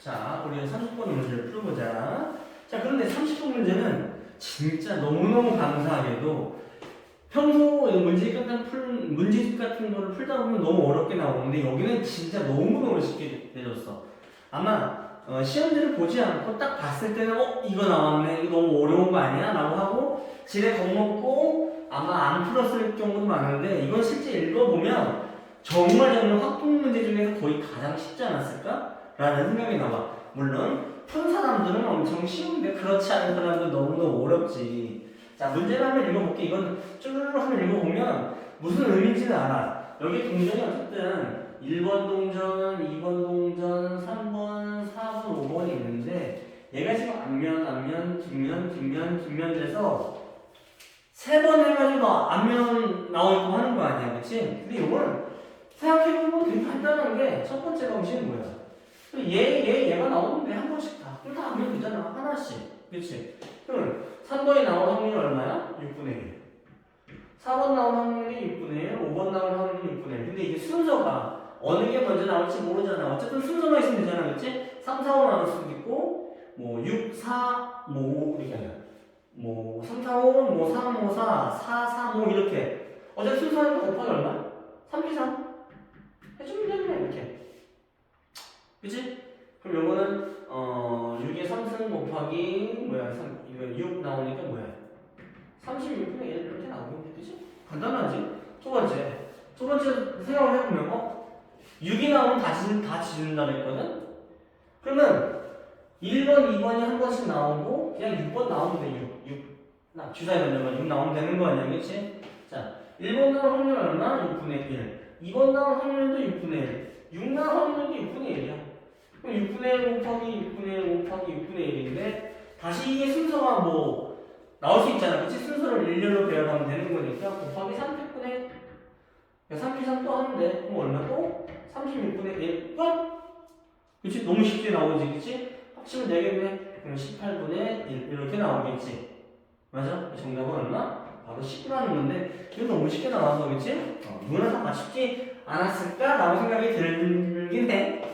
자, 우리 30번 문제를 풀어보자. 자, 그런데 30번 문제는 진짜 너무너무 감사하게도 평소 문제집 같은 풀 문제집 같은 거를 풀다 보면 너무 어렵게 나오는데 여기는 진짜 너무너무 쉽게 내줬어. 아마 어, 시험지를 보지 않고 딱 봤을 때는 어 이거 나왔네 이거 너무 어려운 거 아니야? 라고 하고 지레 겁먹고 아마 안 풀었을 경우도 많은데 이건 실제 읽어보면 정말 정말 확통 문제 가장 쉽지 않았을까? 라는 생각이 나와. 물론 푼 사람들은 엄청 쉬운데 그렇지 않은 사람들은 너무너무 어렵지. 자 문제를 한번 읽어볼게. 이건 쭈르르 한번 읽어보면 무슨 의미인지는 알아. 여기 동전이 어쨌든 1번 동전, 2번 동전, 3번, 4번, 5번이 있는데 얘가 지금 앞면, 앞면, 뒷면, 뒷면, 뒷면 돼서 세 번 해가지고 앞면 나오고 하는 거 아니야, 그치? 근데 이걸 생각해보면 되게 간단한 게 첫 번째 방식은 뭐야? 얘, 얘, 얘가 나오는데 한 번씩 다. 그럼 다 앞면 되잖아, 하나씩. 그치? 그럼 3번이 나올 확률이 얼마야? 6분의 1. 4번 나올 확률이 6분의 1, 5번 나올 확률이 6분의 1. 근데 이게 순서가 어느 게 먼저 나올지 모르잖아. 어쨌든 순서만 있으면 되잖아. 그치? 3, 4, 5 나올 수도 있고, 뭐, 6, 4, 뭐, 5, 이렇게 아니야. 뭐, 3, 4, 5, 뭐, 3, 5, 4, 4, 3, 5, 이렇게. 어쨌든 순서는 곱하기 얼마? 3, 2, 3. 그치? 그럼 요거는, 어, 6에 3승 곱하기, 뭐야, 3, 이거 6 나오니까 뭐야? 36분의 1 이렇게 나오겠네, 그치? 간단하지? 두 번째. 두 번째 생각을 해보면, 어? 6이 나오면 다, 지는, 다 지른다 그랬거든? 그러면 1번, 2번이 한 번씩 나오고 그냥 6번 나오면 돼, 6. 6. 나 주사위 먼저만 6 나오면 되는 거 아니야, 그치? 자, 1번 나올 확률 얼마? 6분의 1. 2번 나올 확률도 6분의 1. 6 나올 확률도 6분의 1이야. 그럼 6분의 1 곱하기 6분의 1 곱하기 6분의 1인데 다시 이게 순서가 뭐 나올 수 있잖아, 그치? 순서를 일렬로 배열하면 되는 거니까 곱하기 3팩분의 3p3 또 하는데 그럼 얼마 또? 36분의 1 끝? 그치? 너무 쉽게 나오지 그치? 합치면 되겠네 그럼 18분의 1 이렇게 나오겠지 맞아? 정답은 얼마? 바로 19라는 건데 이거 너무 쉽게 나와서 그치? 어, 누구나 다 쉽지 않았을까? 라고 생각이 들긴 해